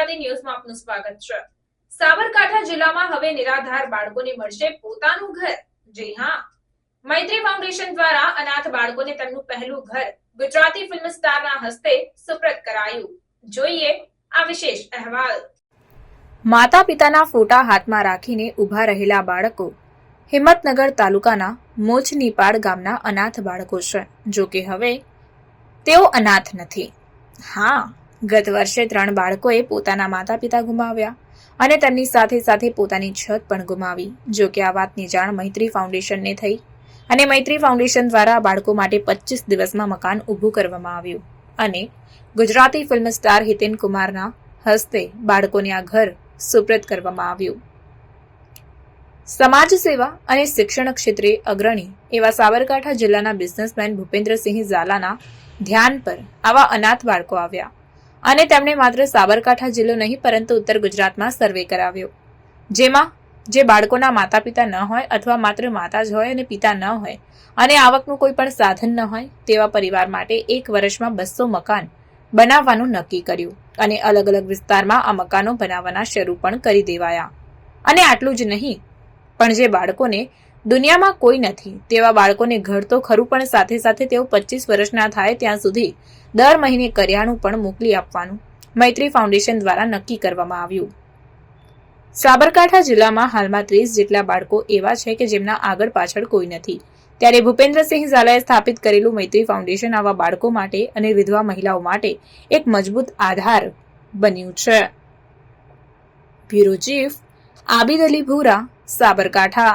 ગુજરાતી ન્યૂઝમાં આપનું સ્વાગત છે. સાબરકાંઠા જિલ્લામાં હવે નિરાધાર બાળકોને મળશે પોતાનું ઘર. જી હા. મૈત્રી ફાઉન્ડેશન દ્વારા અનાથ બાળકોને તેમનું પહેલું ઘર ગુજરાતી ફિલ્મ સ્ટારના હસ્તે સુપ્રત કરાયું. જોઈએ આ વિશેષ અહેવાલ. માતા પિતાના ફોટા હાથમાં રાખીને ઊભા રહેલા બાળકો હિંમતનગર તાલુકાના મોચનીપાડ ગામના અનાથ બાળકો છે. જો કે હવે તેઓ અનાથ નથી. હા. ગત વર્ષે ત્રણ બાળકોએ પોતાના માતા પિતા ગુમાવ્યા અને તેમની સાથે સાથે પોતાની છત પણ ગુમાવી. જો કે આ વાતની જાણ મૈત્રી ફાઉન્ડેશનને થઈ અને મૈત્રી ફાઉન્ડેશન દ્વારા બાળકો માટે પચીસ દિવસમાં મકાન ઊભું કરવામાં આવ્યું. અને ગુજરાતી ફિલ્મ સ્ટાર હિતેન કુમારના હસ્તે બાળકોને આ ઘર સુપ્રત કરવામાં આવ્યું. સમાજ સેવા અને શિક્ષણ ક્ષેત્રે અગ્રણી એવા સાબરકાંઠા જિલ્લાના બિઝનેસમેન ભૂપેન્દ્રસિંહ ઝાલાના ધ્યાન પર આવા અનાથ બાળકો આવ્યા. અને તેમણે માત્ર સાબરકાંઠા જિલ્લો નહીં, પરંતુ ઉત્તર ગુજરાતમાં સર્વે કરાવ્યો. જેમાં જે બાળકોના માતા પિતા ન હોય અથવા માત્ર માતા જ હોય અને પિતા ન હોય, અને આવકનું કોઈ પણ સાધન ન હોય, તેવા પરિવાર માટે એક વર્ષમાં બસો મકાન બનાવવાનું નક્કી કર્યું અને અલગ અલગ વિસ્તારમાં આ મકાનો બનાવવાના શરૂ પણ કરી દેવાયા. અને આટલું જ નહીં, પણ જે બાળકોને દુનિયામાં કોઈ નથી, તેવા બાળકોને ઘર તો ખરું, પણ સાથે સાથે તેઓ પચીસ વર્ષના થાય ત્યાં સુધી દર મહિને કરિયાણું પણ મોકલી આપવાનું મૈત્રી ફાઉન્ડેશન દ્વારા નક્કી કરવામાં આવ્યું. સાબરકાંઠા જિલ્લામાં હાલમાં ત્રીસ જેટલા બાળકો એવા છે કે જેમના આગળ પાછળ કોઈ નથી. ત્યારે ભૂપેન્દ્રસિંહ ઝાલાએ સ્થાપિત કરેલું મૈત્રી ફાઉન્ડેશન આવા બાળકો માટે અને વિધવા મહિલાઓ માટે એક મજબૂત આધાર બન્યું છે. બ્યુરો ચીફ આબિદ અલી ભૂરા, સાબરકાંઠા.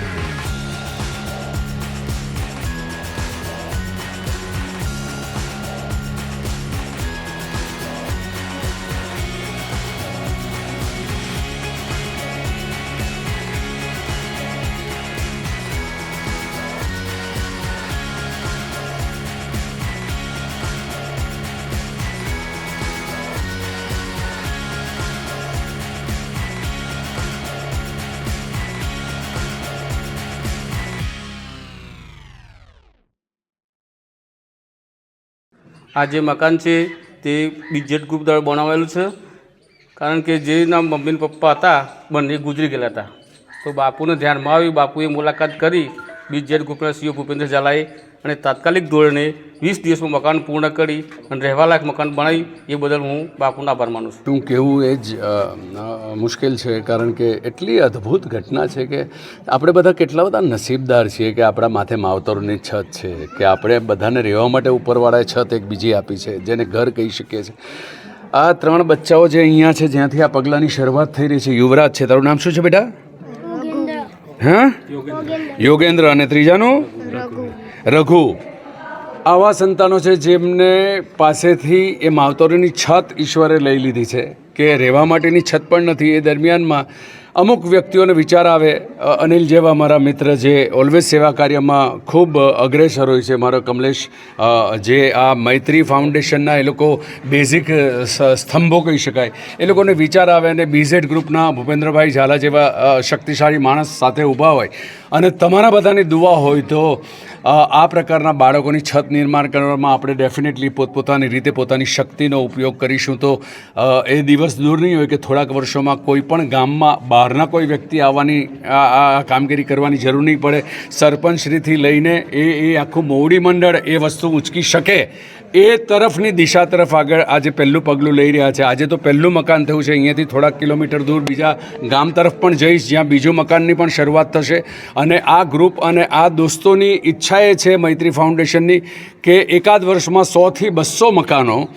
આ જે મકાન છે તે બીજેટ ગ્રુપ દ્વારા બનાવેલું છે. કારણ કે જેના મમ્મી પપ્પા હતા, બંને ગુજરી ગયેલા હતા. તો બાપુને ધ્યાનમાં આવી, બાપુએ મુલાકાત કરી બીજેટ ગ્રુપના સીઓ ભૂપેન્દ્ર ઝાલાએ અને તાત્કાલિક ધોરણે વીસ દિવસમાં મકાન પૂર્ણ કરી અને રહેવાલાયક મકાન બનાવી એ બદલ હું બાપુનો આભાર માનું છું. શું કહેવું એ જ મુશ્કેલ છે કારણ કે એટલી અદ્ભુત ઘટના છે કે આપણે બધા કેટલા બધા નસીબદાર છીએ કે આપણા માથે માવતરોની છત છે કે આપણે બધાને રહેવા માટે ઉપરવાળાએ છત એક બીજી આપી છે જેને ઘર કહી શકીએ છીએ. આ ત્રણ બચ્ચાઓ જે અહીંયા છે જ્યાંથી આ પગલાંની શરૂઆત થઈ રહી છે યુવરાજ છે. તારું નામ શું છે બેટા? હા? યોગેન્દ્ર. અને ત્રીજાનું? રઘુ, આવા સંતાનો છે જેમને પાસેથી એ માવતરોની છત ઈશ્વરે લઈ લીધી છે, કે રહેવા માટેની છત પણ નથી. એ દરમિયાનમાં અમુક વ્યક્તિઓને વિચાર આવે અનિલ જેવા મારા મિત્ર જે ઓલવેઝ સેવા કાર્યમાં ખૂબ અગ્રેસર હોય છે, મારો કમલેશ જે આ મૈત્રી ફાઉન્ડેશનના એ લોકો બેઝિક સ્તંભો કહી શકાય. એ લોકોને વિચાર આવે અને બીઝેડ ગ્રુપના ભૂપેન્દ્રભાઈ ઝાલા જેવા શક્તિશાળી માણસ સાથે ઊભા હોય. અને તમારા બધાની દુવા હોય તો આ પ્રકારના બાળકોની છત નિર્માણ કરવામાં આપણે ડેફિનેટલી પોતપોતાની રીતે પોતાની શક્તિનો ઉપયોગ કરીશું તો એ દિવસ દૂર નહીં હોય કે થોડાક વર્ષોમાં કોઈ પણ ગામમાં બહારના કોઈ વ્યક્તિ આવવાની, આ કામગીરી કરવાની જરૂર નહીં પડે. સરપંચશ્રીથી લઈને એ એ આખું મોવડી મંડળ એ વસ્તુ ઉંચકી શકે. એ તરફની દિશા તરફ આગળ આજે પહેલું પગલું લઈ રહ્યા છે. આજે તો પહેલું મકાન થયું છે. અહીંયાથી થોડાક કિલોમીટર દૂર બીજા ગામ તરફ પણ જઈશ, જ્યાં બીજું મકાનની પણ શરૂઆત થશે. અને આ ગ્રુપ અને આ દોસ્તોની ઈચ્છા એ છે મૈત્રી ફાઉન્ડેશનની કે એકાદ વર્ષમાં સોથી બસો મકાનો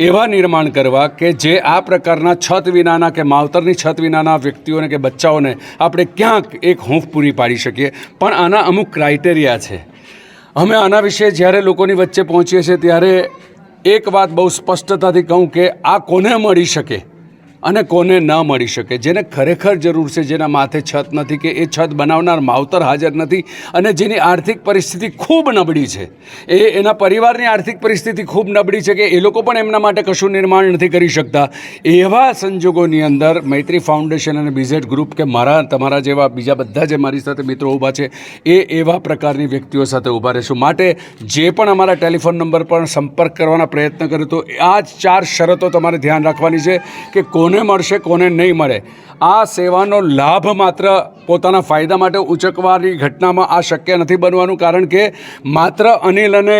એવા નિર્માણ કરવા કે જે આ પ્રકારના છત વિનાના કે માવતરની છત વિનાના વ્યક્તિઓને કે બચ્ચાઓને આપણે ક્યાંક એક હૂંફ પૂરી પાડી શકીએ. પણ આના અમુક ક્રાઇટેરિયા છે. અમે આના વિશે જ્યારે લોકોની વચ્ચે પહોંચીએ છીએ ત્યારે એક વાત બહુ સ્પષ્ટતાથી કહું કે આ કોને મળી શકે? અને કોને ન મળી શકે, જેને ખરેખર જરૂર છે, જેના માથે છત નથી કે એ છત બનાવનાર માવતર હાજર નથી અને જેની આર્થિક પરિસ્થિતિ ખૂબ નબળી છે. એ એના પરિવારની આર્થિક પરિસ્થિતિ ખૂબ નબળી છે કે એ લોકો પણ એમના માટે કશું નિર્માણ નથી કરી શકતા. એવા સંજોગોની અંદર મૈત્રી ફાઉન્ડેશન અને બીઝેડ ગ્રુપ કે મારા, તમારા જેવા બીજા બધા જે મારી સાથે મિત્રો ઊભા છે, એ એવા પ્રકારની વ્યક્તિઓ સાથે ઊભા રહેશું. માટે જે પણ અમારા ટેલિફોન નંબર પર સંપર્ક કરવાના પ્રયત્ન કર્યો તો આ ચાર શરતો તમારે ધ્યાન રાખવાની છે કે કોને મળશે, કોને નહીં મળે. આ સેવાનો લાભ માત્ર પોતાના ફાયદા માટે ઉચકવાની ઘટનામાં આ શક્ય નથી બનવાનું, કારણ કે માત્ર અનિલ અને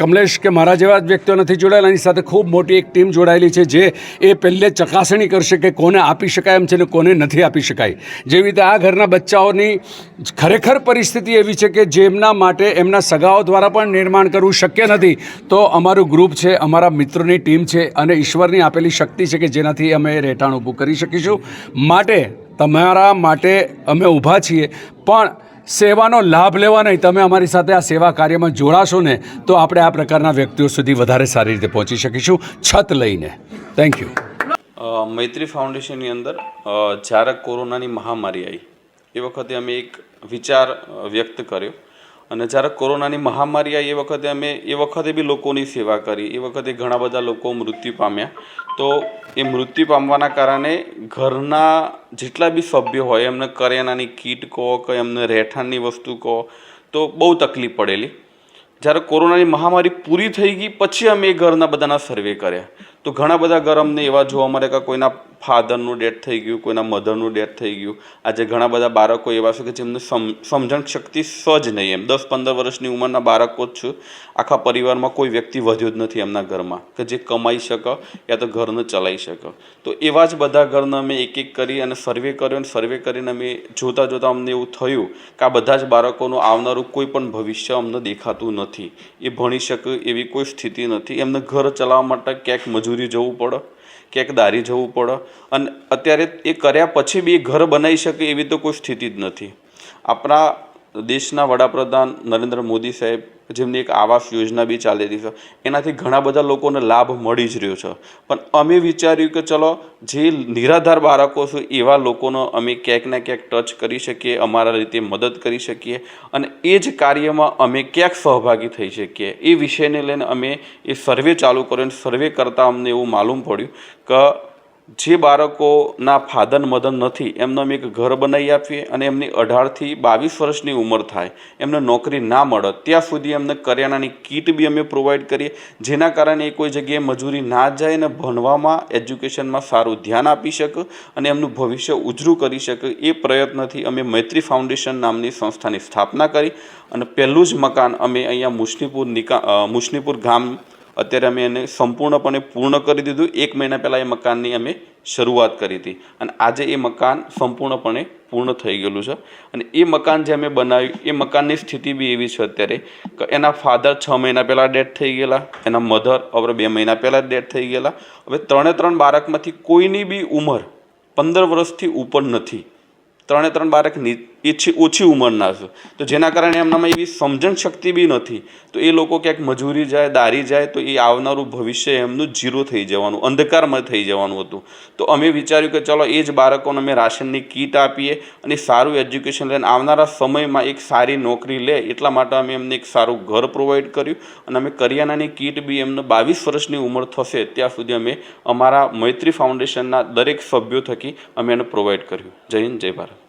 કમલેશ કે મારા જેવા જ વ્યક્તિઓ નથી જોડાયેલા. એની સાથે ખૂબ મોટી એક ટીમ જોડાયેલી છે, જે એ પહેલે ચકાસણી કરશે કે કોને આપી શકાય એમ છે ને કોને નથી આપી શકાય. જેવી રીતે આ ઘરના બચ્ચાઓની ખરેખર પરિસ્થિતિ એવી છે કે જેમના માટે એમના સગાઓ દ્વારા પણ નિર્માણ કરવું શક્ય નથી, તો અમારું ગ્રુપ છે, અમારા મિત્રોની ટીમ છે અને ઈશ્વરની આપેલી શક્તિ છે કે જેનાથી અમે રહેઠાણ ઊભું કરી શકીશું. માટે, તમારા માટે અમે ઊભા છીએ, પણ સેવાનો લાભ લેવા નહીં. તમે અમારી સાથે આ સેવા કાર્યમાં જોડાશો ને, તો આપણે આ પ્રકારના વ્યક્તિઓ સુધી વધારે સારી રીતે પહોંચી શકીશું. છત લઈને. થેન્ક યુ મૈત્રી ફાઉન્ડેશનની અંદર જ્યારે કોરોનાની મહામારી આવી. એ વખતે અમે એક વિચાર વ્યક્ત કર્યો. અને જ્યારે કોરોનાની મહામારી આવી એ વખતે અમે એ વખતે બી લોકોની સેવા કરી. એ વખતે ઘણા બધા લોકો મૃત્યુ પામ્યા. તો એ મૃત્યુ પામવાના કારણે ઘરના જેટલા બી સભ્યો હોય, એમને કરિયાણાની કીટ કહો કે એમને રહેઠાણની વસ્તુ કહો, તો બહુ તકલીફ પડેલી. જ્યારે કોરોનાની મહામારી પૂરી થઈ ગઈ, પછી અમે એ ઘરના બધાના સર્વે કર્યા. તો ઘણા બધા ઘર અમને એવા જોવા મળે કે કોઈના ફાધરનું ડેથ થઈ ગયું, કોઈના મધરનું ડેથ થઈ ગયું. આજે ઘણા બધા બાળકો એવા છે કે જેમને સમ, સમજણ શક્તિ સજ નહીં એમ. દસ પંદર વર્ષની ઉંમરના બાળકો જ છે. આખા પરિવારમાં કોઈ વ્યક્તિ વધ્યો જ નથી એમના ઘરમાં. કે જે કમાઈ શકે યા તો ઘરને ચલાવી શકે. તો એવા જ બધા ઘરને અમે એક એક કરી અને સર્વે કર્યો અને સર્વે કરીને અમે જોતાં જોતાં અમને એવું થયું કે આ બધા જ બાળકોનું આવનારું કોઈ પણ ભવિષ્ય અમને દેખાતું નથી. એ ભણી શકે એવી કોઈ સ્થિતિ નથી. એમને ઘર ચલાવવા માટે ક્યાંક મજૂરી જવું પડે. ક્યાંક દારી જવું પડે. અને અત્યારે એ કર્યા પછી બી ઘર બનાવી શકે એવી તો કોઈ સ્થિતિ જ નથી. આપણા દેશના વડાપ્રધાન નરેન્દ્ર મોદી સાહેબ જેમની એક આવાસ યોજના બી ચાલી રહી છે, એનાથી ઘણા બધા લોકોને લાભ મળી જ રહ્યો છે. પણ અમે વિચાર્યું કે ચલો, જે નિરાધાર બાળકો છે, એવા લોકોનો અમે ક્યાંક ને ક્યાંક ટચ કરી શકીએ, અમારા રીતે મદદ કરી શકીએ અને એ જ કાર્યમાં અમે ક્યાંક સહભાગી થઈ શકીએ. એ વિષયને લઈને અમે એ સર્વે ચાલુ કર્યો અને સર્વે કરતાં અમને એવું માલુમ પડ્યું કે જે બાળકોના ફાધર મધર નથી એમને અમે એક ઘર બનાવી આપીએ અને એમની અઢારથી બાવીસ વર્ષની ઉંમર થાય એમને નોકરી ના મળે. ત્યાં સુધી એમને કરિયાણાની કીટ બી અમે પ્રોવાઈડ કરીએ જેના કારણે એ કોઈ જગ્યાએ મજૂરી ના જાય અને ભણવામાં એજ્યુકેશનમાં સારું ધ્યાન આપી શકે અને એમનું ભવિષ્ય ઉજળું કરી શકે. એ પ્રયત્નથી અમે મૈત્રી ફાઉન્ડેશન નામની સંસ્થાની સ્થાપના કરી અને પહેલું જ મકાન અમે અહીંયા મુશનીપુર નિકા અ, ગામ અત્યારે અમે એને સંપૂર્ણપણે પૂર્ણ કરી દીધું. એક મહિના પહેલાં એ મકાનની અમે શરૂઆત કરી હતી. અને આજે એ મકાન સંપૂર્ણપણે પૂર્ણ થઈ ગયેલું છે. અને એ મકાન જે અમે બનાવ્યું, એ મકાનની સ્થિતિ બી એવી છે અત્યારે કે એના ફાધર છ મહિના પહેલાં ડેથ થઈ ગયેલા, એના મધર હવે બે મહિના પહેલાં ડેથ થઈ ગયેલા. હવે ત્રણે ત્રણ બાળકમાંથી કોઈની બી ઉંમર પંદર વર્ષથી ઉપર નથી. ત્રણે ત્રણ બાળક ની એ છે ઓછી ઉંમરના છે. તો જેના કારણે એમનામાં એવી સમજણ શક્તિ બી નથી. તો એ લોકો ક્યાંક મજૂરી જાય, દારી જાય, તો એ આવનારું ભવિષ્ય એમનું જીરો થઈ જવાનું, અંધકારમાં થઈ જવાનું હતું. તો અમે વિચાર્યું કે ચલો એ જ બાળકોને અમે રાશનની કીટ આપીએ અને સારું એજ્યુકેશન લઈને આવનારા સમયમાં એક સારી નોકરી લે, એટલા માટે અમે એમને એક સારું ઘર પ્રોવાઈડ કર્યું અને અમે કરિયાણાની કીટ બી એમને બાવીસ વર્ષની ઉંમર થશે ત્યાં સુધી અમે અમારા મૈત્રી ફાઉન્ડેશનના દરેક સભ્યો થકી અમે એને પ્રોવાઈડ કર્યું. જય હિન્દ, જય ભારત.